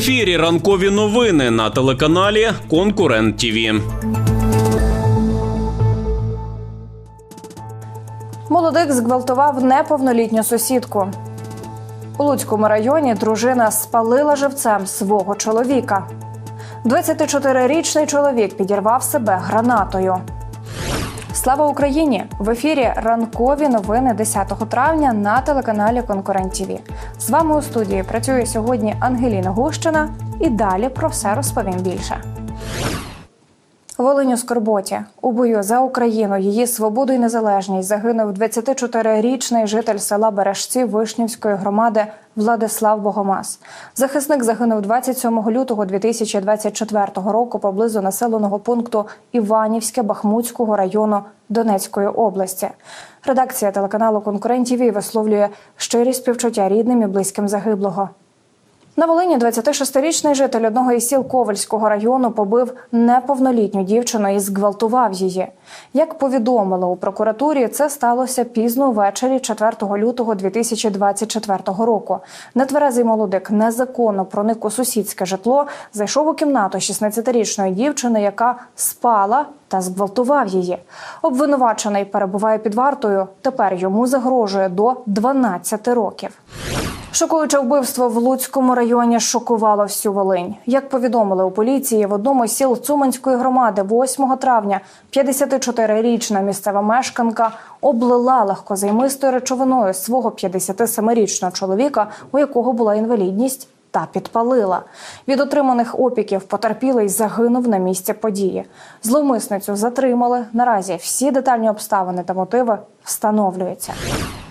ефірі ранкові новини на телеканалі Конкурент ТІВІ. Молодик зґвалтував неповнолітню сусідку. У Луцькому районі дружина спалила живцем свого чоловіка. 24-річний чоловік підірвав себе гранатою. Слава Україні! В ефірі ранкові новини 10 травня на телеканалі Конкурент ТІВІ. З вами у студії працює сьогодні Ангеліна Гущина. І далі про все розповім більше. Волинь у Скорботі у бою за Україну, її свободу і незалежність загинув 24-річний житель села Бережці Вишнівської громади Владислав Богомаз. Захисник загинув 27 лютого 2024 року поблизу населеного пункту Іванівське Бахмутського району Донецької області. Редакція телеканалу Конкурент ТІВІ висловлює щирі співчуття рідним і близьким загиблого. На Волині 26-річний житель одного із сіл Ковальського району побив неповнолітню дівчину і зґвалтував її. Як повідомили у прокуратурі, це сталося пізно ввечері 4 лютого 2024 року. Нетверезий молодик незаконно проник у сусідське житло, зайшов у кімнату 16-річної дівчини, яка спала та зґвалтував її. Обвинувачений перебуває під вартою. Тепер йому загрожує до 12 років. Шокуюче вбивство в Луцькому районі шокувало всю Волинь. Як повідомили у поліції, в одному з сіл Цуманської громади 8 травня 54-річна місцева мешканка облила легкозаймистою речовиною свого 57-річного чоловіка, у якого була інвалідність. Та підпалила від отриманих опіків. Потерпілий загинув на місці події. Зловмисницю затримали. Наразі всі детальні обставини та мотиви встановлюються.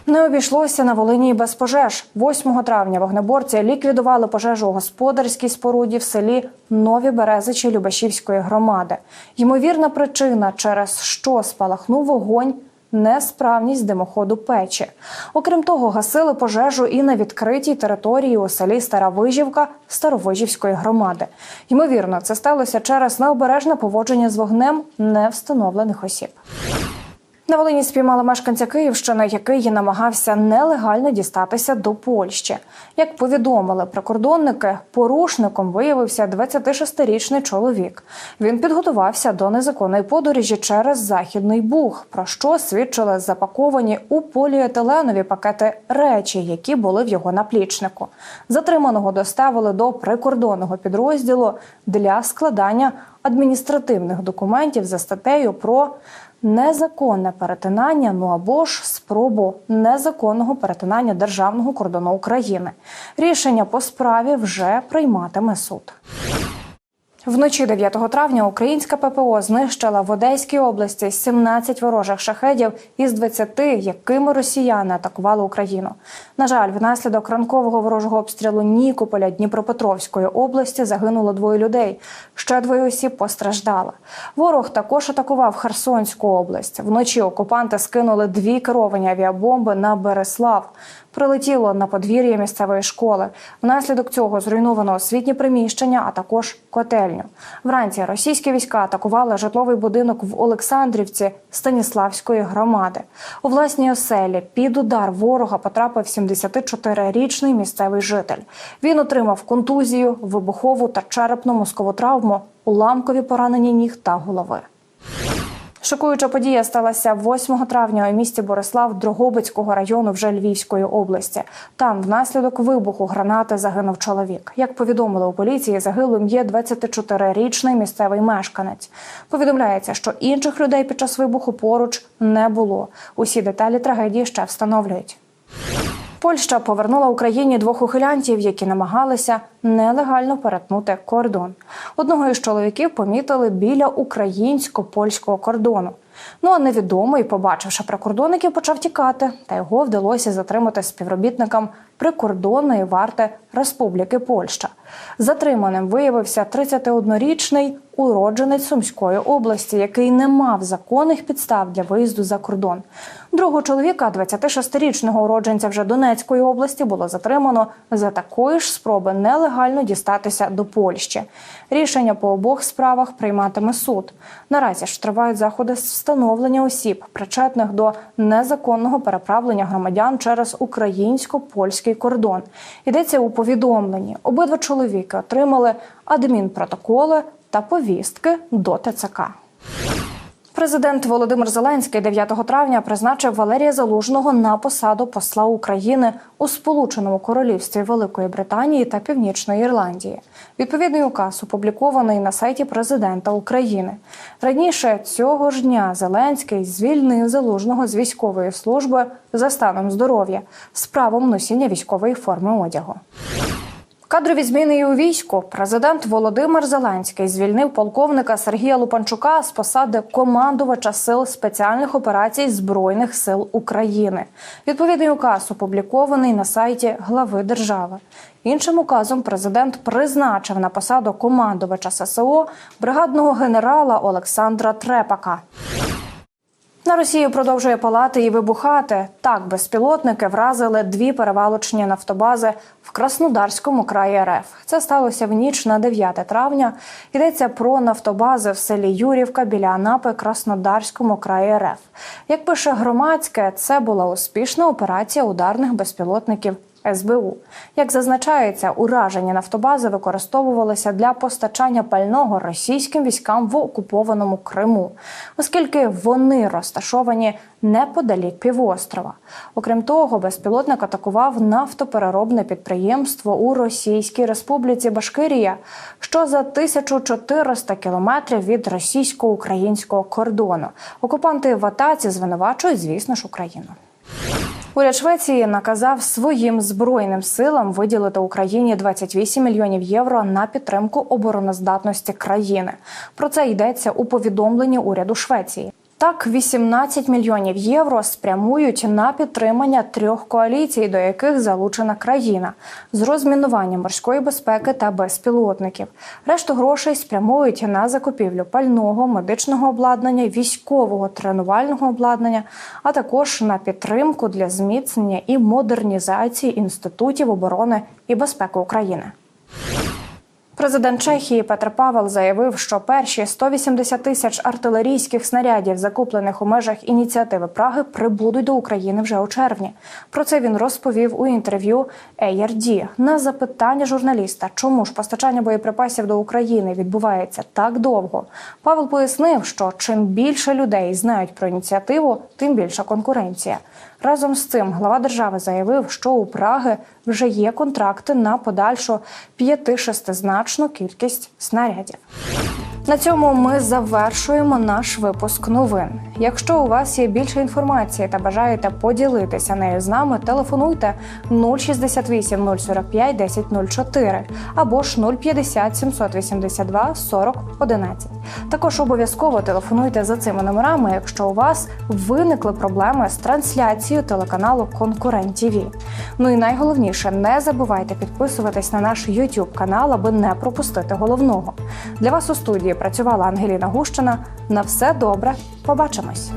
Не обійшлося на Волині без пожеж. 8 травня вогнеборці ліквідували пожежу у господарській споруді в селі Нові Березичі Любашівської громади. Ймовірна причина, через що спалахнув вогонь. Несправність димоходу печі. Окрім того, гасили пожежу і на відкритій території у селі Стара Вижівка Старовижівської громади. Ймовірно, це сталося через необережне поводження з вогнем невстановлених осіб. На Волині спіймали мешканця Київщини, який намагався нелегально дістатися до Польщі. Як повідомили прикордонники, порушником виявився 26-річний чоловік. Він підготувався до незаконної подорожі через західний буг, про що свідчили запаковані у поліетиленові пакети речі, які були в його наплічнику. Затриманого доставили до прикордонного підрозділу для складання адміністративних документів за статтею про незаконне перетинання, ну або ж спробу незаконного перетинання державного кордону України. Рішення по справі вже прийматиме суд. Вночі 9 травня українська ППО знищила в Одеській області 17 ворожих шахедів із 20, якими росіяни атакували Україну. На жаль, внаслідок ранкового ворожого обстрілу Нікополя Дніпропетровської області загинуло двоє людей. Ще двоє осіб постраждали. Ворог також атакував Херсонську область. Вночі окупанти скинули дві керовані авіабомби на Береслав. Прилетіло на подвір'я місцевої школи. Внаслідок цього зруйновано освітні приміщення, а також котельню. Вранці російські війська атакували житловий будинок в Олександрівці Станіславської громади. У власній оселі під удар ворога потрапив 74-річний місцевий житель. Він отримав контузію, вибухову та черепно-мозкову травму, уламкові поранені ніг та голови. Шокуюча подія сталася 8 травня у місті Борислав Дрогобицького району вже Львівської області. Там внаслідок вибуху гранати загинув чоловік. Як повідомили у поліції, загиблим є 24-річний місцевий мешканець. Повідомляється, що інших людей під час вибуху поруч не було. Усі деталі трагедії ще встановлюють. Польща повернула Україні двох ухилянтів, які намагалися нелегально перетнути кордон. Одного із чоловіків помітили біля українсько-польського кордону. Ну а невідомий, побачивши прикордонників, почав тікати, та його вдалося затримати співробітникам прикордонної варти Республіки Польща. Затриманим виявився 31-річний уродженець Сумської області, який не мав законних підстав для виїзду за кордон. Другого чоловіка, 26-річного уродженця вже Донецької області, було затримано за такої ж спроби нелегально дістатися до Польщі. Рішення по обох справах прийматиме суд. Наразі ж тривають заходи з встановлення осіб, причетних до незаконного переправлення громадян через українсько-польський кордон. Йдеться у повідомленні. Обидва чоловіки отримали адмінпротоколи та повістки до ТЦК. Президент Володимир Зеленський 9 травня призначив Валерія Залужного на посаду посла України у Сполученому Королівстві Великої Британії та Північної Ірландії. Відповідний указ опублікований на сайті президента України. Раніше цього ж дня Зеленський звільнив Залужного з військової служби за станом здоров'я з правом носіння військової форми одягу. Кадрові зміни у війську президент Володимир Зеленський звільнив полковника Сергія Лупанчука з посади командувача сил спеціальних операцій Збройних сил України. Відповідний указ опублікований на сайті глави держави. Іншим указом президент призначив на посаду командувача ССО бригадного генерала Олександра Трепака. На Росію продовжує палати і вибухати. Так, безпілотники вразили дві перевалочні нафтобази в Краснодарському краї РФ. Це сталося в ніч на 9 травня. Йдеться про нафтобази в селі Юрівка біля Анапи Краснодарському краї РФ. Як пише громадське, це була успішна операція ударних безпілотників. СБУ. Як зазначається, уражені нафтобази використовувалися для постачання пального російським військам в окупованому Криму, оскільки вони розташовані неподалік півострова. Окрім того, безпілотник атакував нафтопереробне підприємство у Російській Республіці Башкирія, що за 1400 кілометрів від російсько-українського кордону. Окупанти в атаці звинувачують, звісно ж, Україну. Уряд Швеції наказав своїм збройним силам виділити Україні 28 мільйонів євро на підтримку обороноздатності країни. Про це йдеться у повідомленні уряду Швеції. Так, 18 мільйонів євро спрямують на підтримання трьох коаліцій, до яких залучена країна з розмінування морської безпеки та безпілотників. Решту грошей спрямують на закупівлю пального, медичного обладнання, військового тренувального обладнання, а також на підтримку для зміцнення і модернізації інститутів оборони і безпеки України. Президент Чехії Петр Павел заявив, що перші 180 тисяч артилерійських снарядів, закуплених у межах ініціативи Праги, прибудуть до України вже у червні. Про це він розповів у інтерв'ю ARD. на запитання журналіста, чому ж постачання боєприпасів до України відбувається так довго. Павел пояснив, що чим більше людей знають про ініціативу, тим більша конкуренція. Разом з цим глава держави заявив, що у Праги вже є контракти на подальшу п'яти-шестизначну кількість снарядів. На цьому ми завершуємо наш випуск новин. Якщо у вас є більше інформації та бажаєте поділитися нею з нами, телефонуйте 068 045 1004 або ж 050 782 40 11. Також обов'язково телефонуйте за цими номерами, якщо у вас виникли проблеми з трансляцією телеканалу Конкурент ТІВІ. Ну і найголовніше, не забувайте підписуватись на наш YouTube канал, аби не пропустити головного. Для вас у студії працювала Ангеліна Гущина. На все добре, побачимось.